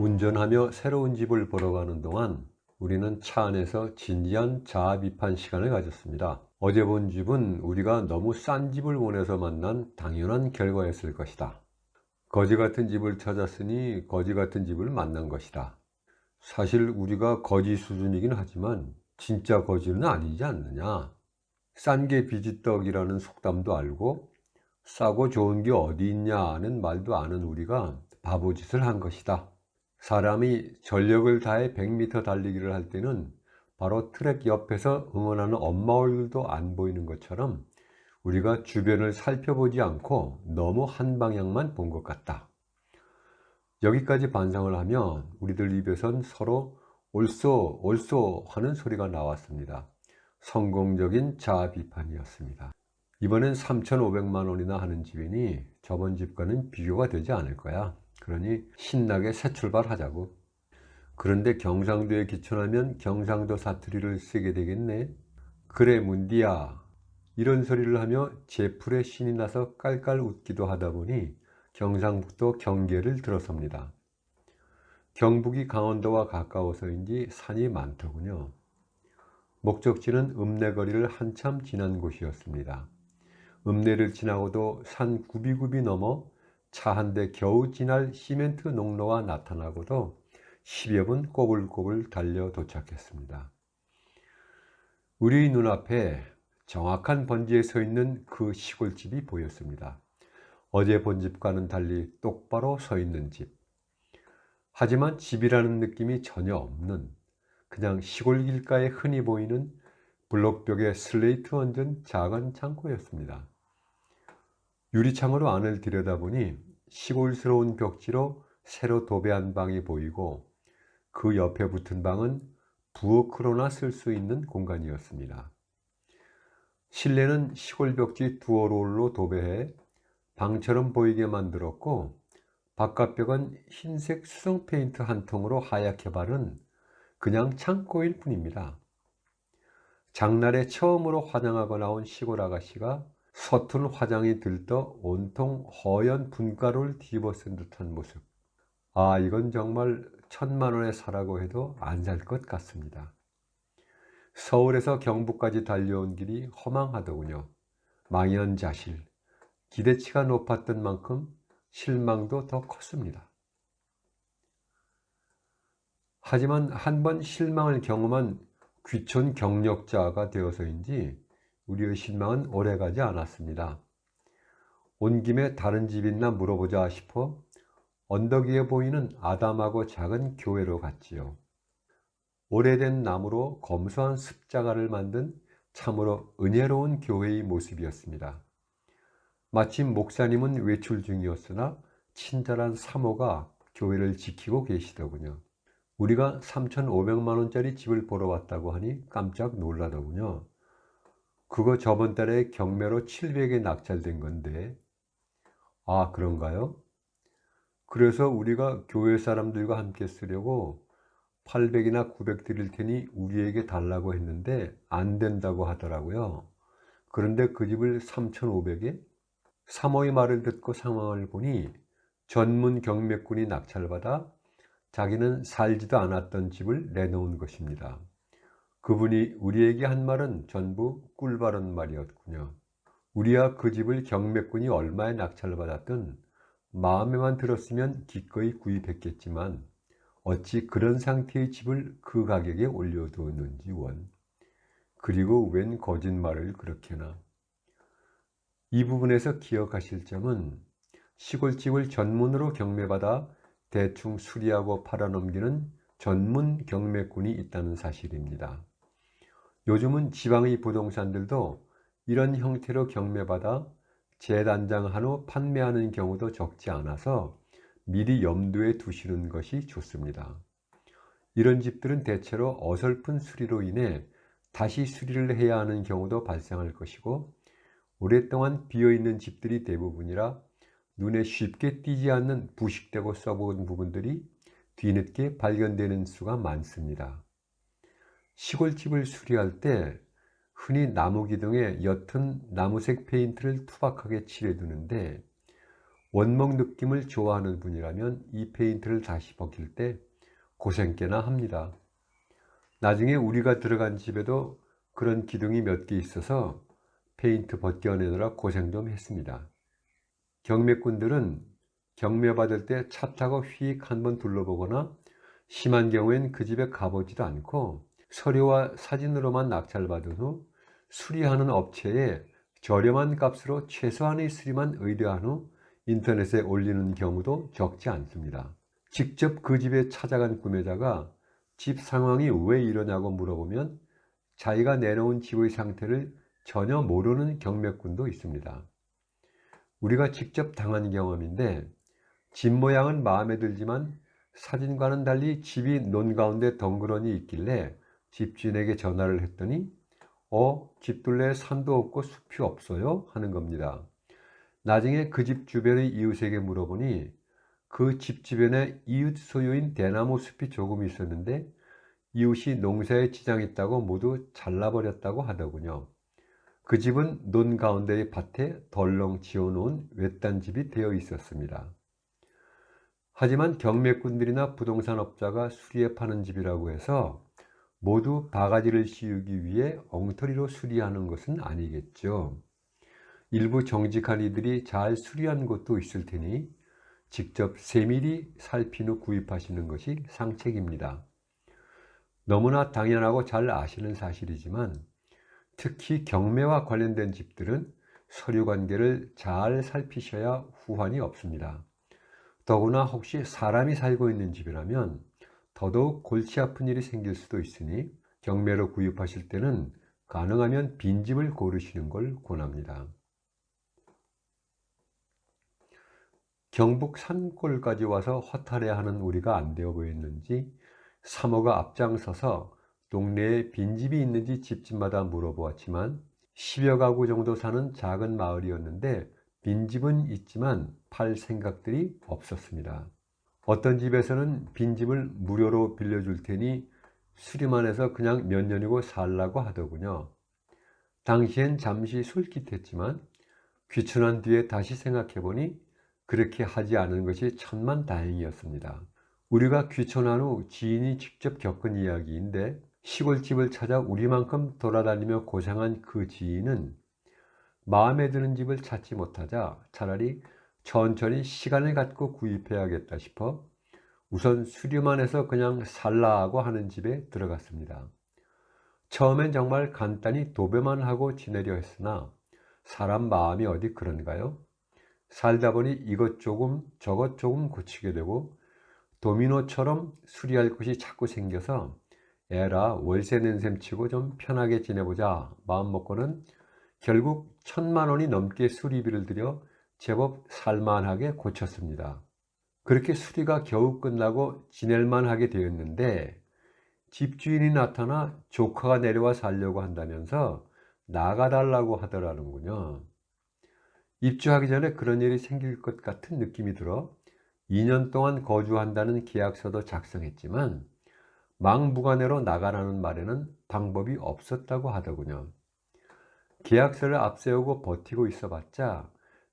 운전하며 새로운 집을 보러 가는 동안 우리는 차 안에서 진지한 자아 비판 시간을 가졌습니다. 어제 본 집은 우리가 너무 싼 집을 원해서 만난 당연한 결과였을 것이다. 거지 같은 집을 찾았으니 거지 같은 집을 만난 것이다. 사실 우리가 거지 수준이긴 하지만 진짜 거지는 아니지 않느냐. 싼 게 비지떡이라는 속담도 알고 싸고 좋은 게 어디 있냐는 말도 아는 우리가 바보짓을 한 것이다. 사람이 전력을 다해 100m 달리기를 할 때는 바로 트랙 옆에서 응원하는 엄마 얼굴도 안 보이는 것처럼 우리가 주변을 살펴보지 않고 너무 한 방향만 본 것 같다. 여기까지 반성을 하면 우리들 입에선 서로 옳소 옳소 하는 소리가 나왔습니다. 성공적인 자아 비판이었습니다. 이번엔 3,500만 원이나 하는 집이니 저번 집과는 비교가 되지 않을 거야. 그러니 신나게 새 출발하자고. 그런데 경상도에 기촌하면 경상도 사투리를 쓰게 되겠네. 그래 문디야. 이런 소리를 하며 제풀에 신이 나서 깔깔 웃기도 하다 보니 경상북도 경계를 들어섭니다. 경북이 강원도와 가까워서인지 산이 많더군요. 목적지는 읍내거리를 한참 지난 곳이었습니다. 읍내를 지나고도 산 굽이굽이 넘어 차 한 대 겨우 지날 시멘트 농로가 나타나고도 10여 분 꼬불꼬불 달려 도착했습니다. 우리 눈앞에 정확한 번지에 서 있는 그 시골집이 보였습니다. 어제 본 집과는 달리 똑바로 서 있는 집. 하지만 집이라는 느낌이 전혀 없는 그냥 시골 길가에 흔히 보이는 블록벽에 슬레이트 얹은 작은 창고였습니다. 유리창으로 안을 들여다보니 시골스러운 벽지로 새로 도배한 방이 보이고 그 옆에 붙은 방은 부엌으로나 쓸 수 있는 공간이었습니다. 실내는 시골 벽지 두어롤로 도배해 방처럼 보이게 만들었고 바깥벽은 흰색 수성 페인트 한 통으로 하얗게 바른 그냥 창고일 뿐입니다. 장날에 처음으로 화장하고 나온 시골 아가씨가 서툰 화장이 들떠 온통 허연 분가루를 뒤집어 쓴 듯한 모습. 아, 이건 정말 천만 원에 사라고 해도 안 살 것 같습니다. 서울에서 경북까지 달려온 길이 허망하더군요. 망연자실. 기대치가 높았던 만큼 실망도 더 컸습니다. 하지만 한 번 실망을 경험한 귀촌 경력자가 되어서인지 우리의 실망은 오래가지 않았습니다. 온 김에 다른 집 있나 물어보자 싶어 언덕 위에 보이는 아담하고 작은 교회로 갔지요. 오래된 나무로 검소한 습자가를 만든 참으로 은혜로운 교회의 모습이었습니다. 마침 목사님은 외출 중이었으나 친절한 사모가 교회를 지키고 계시더군요. 우리가 3,500만 원짜리 집을 보러 왔다고 하니 깜짝 놀라더군요. 그거 저번 달에 경매로 700에 낙찰된 건데. 아, 그런가요? 그래서 우리가 교회 사람들과 함께 쓰려고 800이나 900 드릴 테니 우리에게 달라고 했는데 안 된다고 하더라고요. 그런데 그 집을 3,500에? 사모의 말을 듣고 상황을 보니 전문 경매꾼이 낙찰받아 자기는 살지도 않았던 집을 내놓은 것입니다. 그분이 우리에게 한 말은 전부 꿀바른 말이었군요. 우리야 그 집을 경매꾼이 얼마에 낙찰받았든 마음에만 들었으면 기꺼이 구입했겠지만 어찌 그런 상태의 집을 그 가격에 올려두었는지 원. 그리고 웬 거짓말을 그렇게나. 이 부분에서 기억하실 점은 시골집을 전문으로 경매받아 대충 수리하고 팔아넘기는 전문 경매꾼이 있다는 사실입니다. 요즘은 지방의 부동산들도 이런 형태로 경매받아 재단장한 후 판매하는 경우도 적지 않아서 미리 염두에 두시는 것이 좋습니다. 이런 집들은 대체로 어설픈 수리로 인해 다시 수리를 해야 하는 경우도 발생할 것이고 오랫동안 비어있는 집들이 대부분이라 눈에 쉽게 띄지 않는 부식되고 썩은 부분들이 뒤늦게 발견되는 수가 많습니다. 시골집을 수리할 때 흔히 나무 기둥에 옅은 나무색 페인트를 투박하게 칠해두는데 원목 느낌을 좋아하는 분이라면 이 페인트를 다시 벗길 때 고생 꽤나 합니다. 나중에 우리가 들어간 집에도 그런 기둥이 몇 개 있어서 페인트 벗겨내느라 고생 좀 했습니다. 경매꾼들은 경매 받을 때 차 타고 휙 한번 둘러보거나 심한 경우엔 그 집에 가보지도 않고 서류와 사진으로만 낙찰받은 후 수리하는 업체에 저렴한 값으로 최소한의 수리만 의뢰한 후 인터넷에 올리는 경우도 적지 않습니다. 직접 그 집에 찾아간 구매자가 집 상황이 왜 이러냐고 물어보면 자기가 내놓은 집의 상태를 전혀 모르는 경매꾼도 있습니다. 우리가 직접 당한 경험인데 집 모양은 마음에 들지만 사진과는 달리 집이 논 가운데 덩그러니 있길래 집주인에게 전화를 했더니 어, 집 둘레에 산도 없고 숲이 없어요? 하는 겁니다. 나중에 그 집 주변의 이웃에게 물어보니 그 집 주변에 이웃 소유인 대나무 숲이 조금 있었는데 이웃이 농사에 지장 있다고 모두 잘라버렸다고 하더군요. 그 집은 논 가운데의 밭에 덜렁 지어놓은 외딴 집이 되어 있었습니다. 하지만 경매꾼들이나 부동산업자가 수리해 파는 집이라고 해서 모두 바가지를 씌우기 위해 엉터리로 수리하는 것은 아니겠죠. 일부 정직한 이들이 잘 수리한 곳도 있을 테니 직접 세밀히 살핀 후 구입하시는 것이 상책입니다. 너무나 당연하고 잘 아시는 사실이지만 특히 경매와 관련된 집들은 서류 관계를 잘 살피셔야 후환이 없습니다. 더구나 혹시 사람이 살고 있는 집이라면 더더욱 골치 아픈 일이 생길 수도 있으니 경매로 구입하실 때는 가능하면 빈집을 고르시는 걸 권합니다. 경북 산골까지 와서 허탈해하는 우리가 안 되어 보였는지 사모가 앞장서서 동네에 빈집이 있는지 집집마다 물어보았지만 10여 가구 정도 사는 작은 마을이었는데 빈집은 있지만 팔 생각들이 없었습니다. 어떤 집에서는 빈집을 무료로 빌려줄 테니 수리만 해서 그냥 몇 년이고 살라고 하더군요. 당시엔 잠시 솔깃했지만 귀춘한 뒤에 다시 생각해보니 그렇게 하지 않은 것이 천만 다행이었습니다. 우리가 귀촌한 후 지인이 직접 겪은 이야기인데 시골집을 찾아 우리만큼 돌아다니며 고생한 그 지인은 마음에 드는 집을 찾지 못하자 차라리 천천히 시간을 갖고 구입해야겠다 싶어 우선 수리만 해서 그냥 살라고 하는 집에 들어갔습니다. 처음엔 정말 간단히 도배만 하고 지내려 했으나 사람 마음이 어디 그런가요? 살다 보니 이것 조금 저것 조금 고치게 되고 도미노처럼 수리할 것이 자꾸 생겨서 에라 월세 낸 셈 치고 좀 편하게 지내보자 마음 먹고는 결국 천만 원이 넘게 수리비를 들여 제법 살만하게 고쳤습니다. 그렇게 수리가 겨우 끝나고 지낼만 하게 되었는데 집주인이 나타나 조카가 내려와 살려고 한다면서 나가달라고 하더라는군요. 입주하기 전에 그런 일이 생길 것 같은 느낌이 들어 2년 동안 거주한다는 계약서도 작성했지만 망부관내로 나가라는 말에는 방법이 없었다고 하더군요. 계약서를 앞세우고 버티고 있어봤자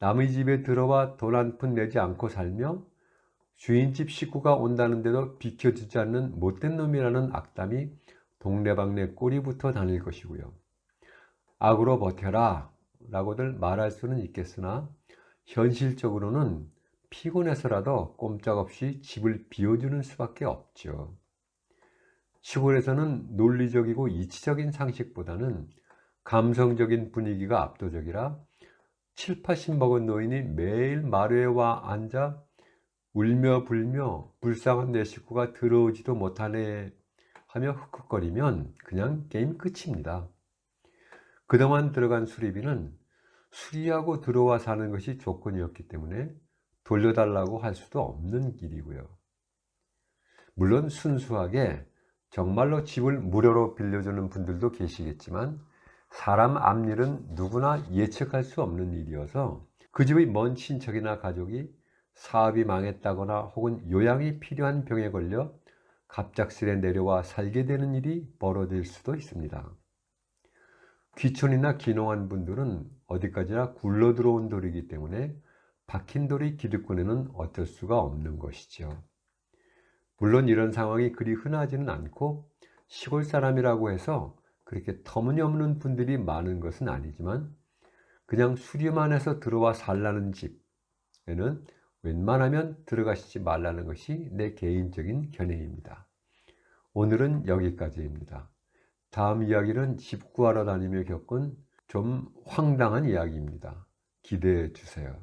남의 집에 들어와 돈 한 푼 내지 않고 살며 주인집 식구가 온다는데도 비켜주지 않는 못된 놈이라는 악담이 동네방네 꼬리부터 다닐 것이고요. 악으로 버텨라 라고들 말할 수는 있겠으나 현실적으로는 피곤해서라도 꼼짝없이 집을 비워주는 수밖에 없죠. 시골에서는 논리적이고 이치적인 상식보다는 감성적인 분위기가 압도적이라 7, 80 먹은 노인이 매일 마루에 와 앉아 울며 불며 불쌍한 내 식구가 들어오지도 못하네 하며 흑흑거리면 그냥 게임 끝입니다. 그동안 들어간 수리비는 수리하고 들어와 사는 것이 조건이었기 때문에 돌려달라고 할 수도 없는 길이고요. 물론 순수하게 정말로 집을 무료로 빌려주는 분들도 계시겠지만 사람 앞일은 누구나 예측할 수 없는 일이어서 그 집의 먼 친척이나 가족이 사업이 망했다거나 혹은 요양이 필요한 병에 걸려 갑작스레 내려와 살게 되는 일이 벌어질 수도 있습니다. 귀촌이나 귀농한 분들은 어디까지나 굴러 들어온 돌이기 때문에 박힌 돌이 기득권에는 어쩔 수가 없는 것이죠. 물론 이런 상황이 그리 흔하지는 않고 시골 사람이라고 해서 그렇게 터무니없는 분들이 많은 것은 아니지만 그냥 수리만 해서 들어와 살라는 집에는 웬만하면 들어가시지 말라는 것이 내 개인적인 견해입니다. 오늘은 여기까지입니다. 다음 이야기는 집 구하러 다니며 겪은 좀 황당한 이야기입니다. 기대해 주세요.